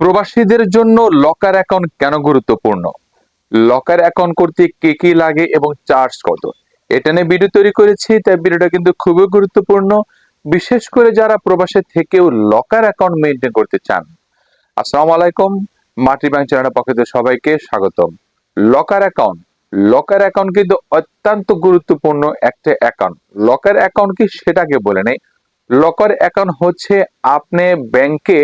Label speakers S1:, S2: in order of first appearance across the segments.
S1: প্রবাসীদের জন্য locker account কেন গুরুত্বপূর্ণ? লকার অ্যাকাউন্ট করতে কে কি লাগে এবং চার্জ কত? এটা নিয়ে ভিডিও তৈরি করেছি, তাই ভিডিওটা কিন্তু খুবই গুরুত্বপূর্ণ। বিশেষ করে যারা প্রবাসে থেকেও লকার অ্যাকাউন্ট মেনটেন করতে চান। আসসালামু আলাইকুম, মাটি ব্যাংক চ্যানেলের পক্ষ থেকে সবাইকে স্বাগতম। লকার অ্যাকাউন্ট লকার অ্যাকাউন্ট কিন্তু অত্যন্ত গুরুত্বপূর্ণ একটা অ্যাকাউন্ট লকার অ্যাকাউন্ট কি সেটাকে বলে নেই। লকার অ্যাকাউন্ট হচ্ছে আপনি ব্যাংকে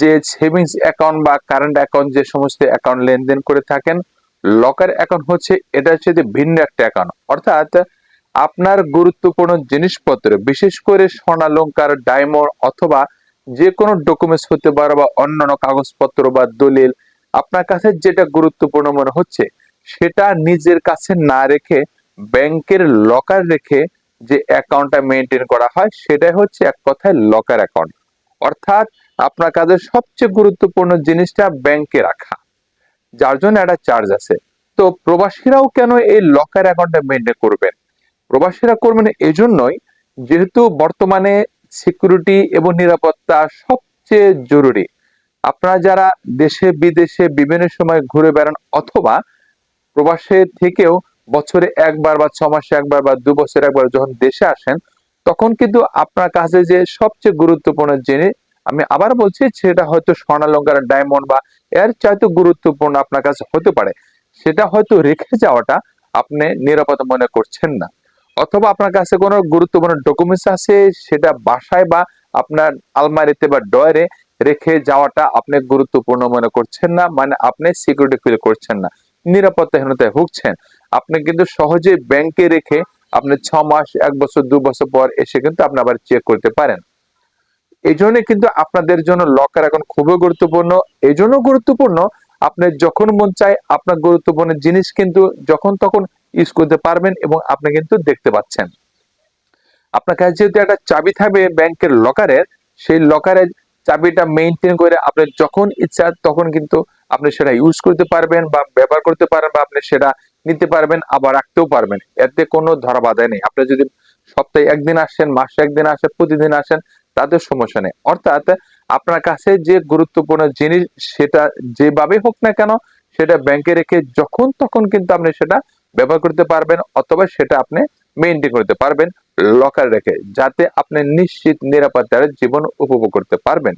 S1: যে সেভিংস অ্যাকাউন্ট বা কারেন্ট অ্যাকাউন্ট যে সমস্ত অ্যাকাউন্ট লেনদেন করে থাকেন, লকার অ্যাকাউন্ট হচ্ছে, এটা হচ্ছে যে ভিন্ন একটা অ্যাকাউন্ট। অর্থাৎ আপনার গুরুত্বপূর্ণ জিনিসপত্র, বিশেষ করে স্বর্ণালঙ্কার ডায়মন্ড অথবা যে কোনো ডকুমেন্টস হতে পারে বা অন্যান্য কাগজপত্র বা দলিল, আপনার কাছে যেটা গুরুত্বপূর্ণ মনে হচ্ছে, সেটা নিজের কাছে না রেখে, ব্যাংকের লকার রেখে যে অ্যাকাউন্টটা মেনটেন করা হয়, সেটাই হচ্ছে এক কথায় লকার অ্যাকাউন্ট। অর্থাৎ আপনার কাছে সবচেয়ে গুরুত্বপূর্ণ জিনিসটা ব্যাংকে রাখা, যার জন্য একটা চার্জ আছে। তো প্রবাসীরাও কেন এই লকার অ্যাকাউন্টটা মেনটেন করবেন? প্রবাসীরা করবেন এজন্যই যেহেতু বর্তমানে সিকিউরিটি এবং নিরাপত্তা সবচেয়ে জরুরি। আপনারা যারা দেশে, বিদেশে বিভিন্ন সময় ঘুরে বেড়ান অথবা প্রবাসে থেকেও বছরে একবার বা ছ মাসে একবার বা দু বছর একবার যখন দেশে আসেন, তখন কিন্তু আপনার কাছে যে সবচেয়ে গুরুত্বপূর্ণ জিনিস আমি আবার বলছি, সেটা হয়তো স্বর্ণালঙ্কার ডায়মন্ড বা এর চাইতে গুরুত্বপূর্ণ আপনার কাছে হতে পারে। সেটা হয়তো রেখে যাওয়াটা আপনি নিরাপদ মনে করছেন না। অথবা আপনার কাছে কোনো গুরুত্বপূর্ণ ডকুমেন্টস আছে, সেটা বাসায় বা আপনার আলমারিতে বা ডয়ারে রেখে যাওয়াটা আপনি গুরুত্বপূর্ণ মনে করছেন না মানে আপনি সিকিউরিটি ফিল করছেন না, নিরাপত্তাহীনতায় ভুগছেন। আপনি কিন্তু সহজে ব্যাংকে রেখে আপনি ছ মাস, এক বছর, দু বছর পর এসে কিন্তু আপনি আবার চেক করতে পারেন। এই জন্য কিন্তু আপনাদের জন্য লকার এখন খুবই গুরুত্বপূর্ণ। এই জন্য গুরুত্বপূর্ণ আপনি যখন মন চায় আপনার গুরুত্বপূর্ণ জিনিস কিন্তু যখন তখন ইউজ করতে পারবেন এবং আপনি কিন্তু দেখতে পাচ্ছেন। আপনার কাছে যেহেতু একটা চাবি থাকবে ব্যাংকের লকারের সেই লকারের চাবিটা মেনটেন করে আপনি যখন ইচ্ছা তখন কিন্তু আপনি সেটা ইউজ করতে পারবেন বা ব্যবহার করতে পারেন বা আপনি সেটা নিতে পারবেন, আবার রাখতেও পারবেন। এতে কোনো ধরা বাধা নেই। আপনি যদি সপ্তাহে একদিন আসেন, মাসে একদিন আসেন, প্রতিদিন আসেন তাদের সমস্যা নেই। অর্থাৎ আপনার কাছে যে গুরুত্বপূর্ণ জিনিস সেটা যেভাবে হোক না কেন সেটা ব্যাংকে রেখে যখন তখন কিন্তু আপনি সেটা ব্যবহার করতে পারবেন অথবা সেটা আপনি মেনটেন করতে পারবেন লকার রেখে যাতে আপনি নিশ্চিত নিরাপত্তার জীবন উপভোগ করতে পারবেন।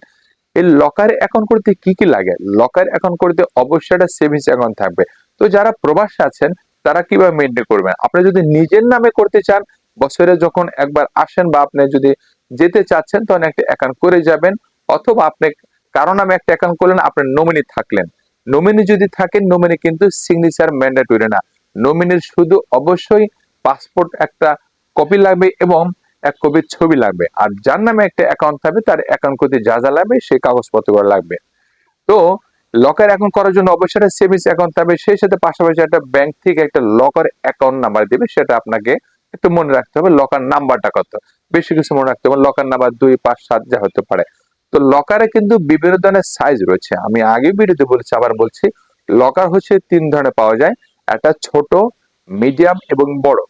S1: এই লকার অ্যাকাউন্ট করতে কি কি লাগে? লকার অ্যাকাউন্ট করতে অবশ্যই একটা সেভিংস অ্যাকাউন্ট থাকবে। তো যারা প্রবাসে আছেন, তারা কীভাবে মেনটেন করবেন? আপনি যদি নিজের নামে করতে চান, বছরে যখন একবার আসেন বা আপনি যদি যেতে চাচ্ছেন, তখন একটা অ্যাকাউন্ট করে যাবেন। অথবা আপনি কারও নামে একটা অ্যাকাউন্ট করলেন আপনার নমিনি থাকলেন। নমিনি যদি থাকেন নমিনি কিন্তু সিগনেচার ম্যান্ডেটরি না। নমিনির শুধু অবশ্যই পাসপোর্ট একটা কপি লাগবে এবং এক কপির ছবি লাগবে। আর যার নামে একটা অ্যাকাউন্ট থাকবে, তার অ্যাকাউন্ট করতে যা যা লাগবে, সেই কাগজপত্রগুলো লাগবে। তো লকার অ্যাকাউন্ট করার জন্য অবশ্যই একটা সেভিংস অ্যাকাউন্ট থাকবে। সেই সাথে পাশাপাশি একটা ব্যাংক থেকে একটা লকার অ্যাকাউন্ট নাম্বার দিবে, সেটা আপনাকে একটু মনে রাখতে হবে। লকার নাম্বারটা কত? বেশি কিছু মনে রাখতে হবে। লকার নাম্বার দুই, পাঁচ, সাত যা হতে পারে। তো লকারে কিন্তু বিভিন্ন ধরনের সাইজ রয়েছে। আমি আগে ভিডিওতে বলেছি, আবার বলছি লকার হচ্ছে তিন ধরনের পাওয়া যায়। একটা ছোট মিডিয়াম এবং বড়।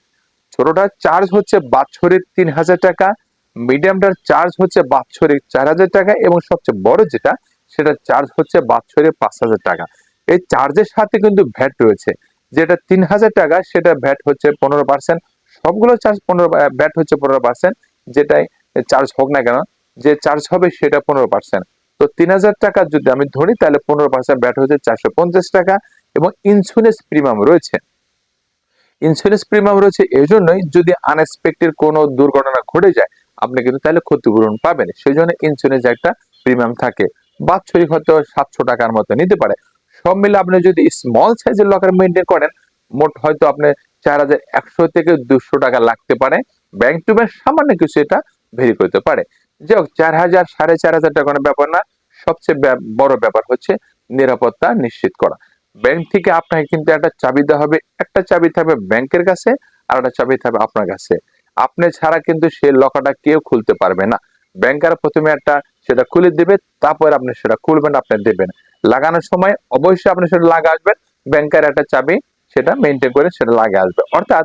S1: ছোটটার চার্জ হচ্ছে বাৎসরিক তিন হাজার টাকা মিডিয়ামটার চার্জ হচ্ছে বাৎসরিক চার হাজার টাকা এবং সবচেয়ে বড় যেটা সেটা চার্জ হচ্ছে বাৎসরিক পাঁচ হাজার টাকা। এই চার্জের সাথে কিন্তু ভ্যাট রয়েছে। যেটা তিন হাজার টাকা, সেটা ভ্যাট হচ্ছে পনেরো পার্সেন্ট সবগুলো চার্জ পনেরো ভ্যাট হচ্ছে পনেরো পার্সেন্ট যেটাই চার্জ হোক না কেন, যে চার্জ হবে সেটা পনেরো পার্সেন্ট তো তিন হাজার টাকা যদি আমি ধরি, তাহলে পনেরো পার্সেন্ট ব্যাট হচ্ছে চারশো পঞ্চাশ টাকা এবং ইন্স্যুরেন্স প্রিমিয়াম রয়েছে। ইন্স্যুরেন্স প্রিমিয়াম রয়েছে এই জন্যই যদি আনএক্সপেক্টেড কোনো দুর্ঘটনা ঘটে যায়, আপনি কিন্তু তাহলে ক্ষতিপূরণ পাবেন। সেই জন্য ইন্স্যুরেন্স একটা প্রিমিয়াম থাকে। বাৎসরিক হয়তো সাতশো টাকার মতো নিতে পারে। সব মিলে আপনি যদি স্মল সাইজের লকার মেনটেন করেন, মোট হয়তো আপনি চার হাজার একশো থেকে দুশো টাকা লাগতে পারে। ব্যাংক টু ব্যাংক সামান্য কিছু এটা ভেরি করতে পারে। যাই হোক, চার হাজার, সাড়ে চার হাজার টাকা ব্যাপার না। সবচেয়ে বড় ব্যাপার হচ্ছে নিরাপত্তা নিশ্চিত করা। ব্যাংক থেকে আপনাকে কিন্তু একটা চাবি দেওয়া হবে। একটা চাবি থাকবে ব্যাংকের কাছে, আর একটা চাবি থাকবে আপনার কাছে। আপনি ছাড়া কিন্তু সেই লকারটা কেউ খুলতে পারবে না। ব্যাংকার প্রথমে একটা সেটা খুলে দিবে, তারপর আপনি সেটা খুলবেন, আপনি দেবেন। লাগানোর সময় অবশ্যই আপনি সেটা লাগা আসবেন ব্যাংকার একটা চাবি সেটা মেনটেন করে সেটা লাগে আসবে। অর্থাৎ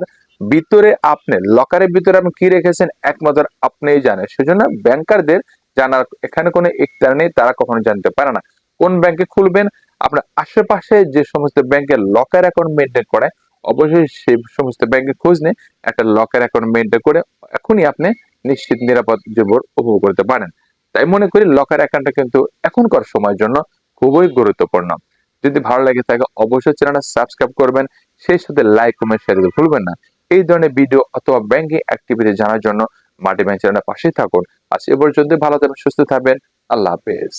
S1: ভিতরে আপনি লকারের ভিতরে আপনি কি রেখেছেন? একমাত্র আপনিই জানেন। সেজন্য ব্যাংকারদের জানার এখানে কোনো ইখতিয়ার নেই, তারা কখনো জানতে পারে না। কোন ব্যাংকে খুলবেন? আপনার আশেপাশে যে সমস্ত ব্যাংকের লকার অ্যাকাউন্ট মেনটেন করে, অবশ্যই সেই সমস্ত ব্যাংকে খোঁজ নিয়ে একটা লকার অ্যাকাউন্ট মেনটেন করে এখনই আপনি নিশ্চিত নিরাপদ জীবন উপভোগ করতে পারেন। তাই মনে করি লকার অ্যাকাউন্টটা কিন্তু এখনকার সময়ের জন্য খুবই গুরুত্বপূর্ণ। যদি ভালো লাগে থাকে অবশ্যই চ্যানেলটা সাবস্ক্রাইব করবেন। সেই সাথে লাইক কমেন্ট শেয়ার ভুলবেন না। এই ধরনের ভিডিও অথবা ব্যাংকিং অ্যাক্টিভিটি জানার জন্য মাল্টি ব্যাংক চ্যানেলের পাশেই থাকুন। আজ এ পর্যন্ত ভালো থাকবেন, সুস্থ থাকবেন। আল্লাহ হাফেজ।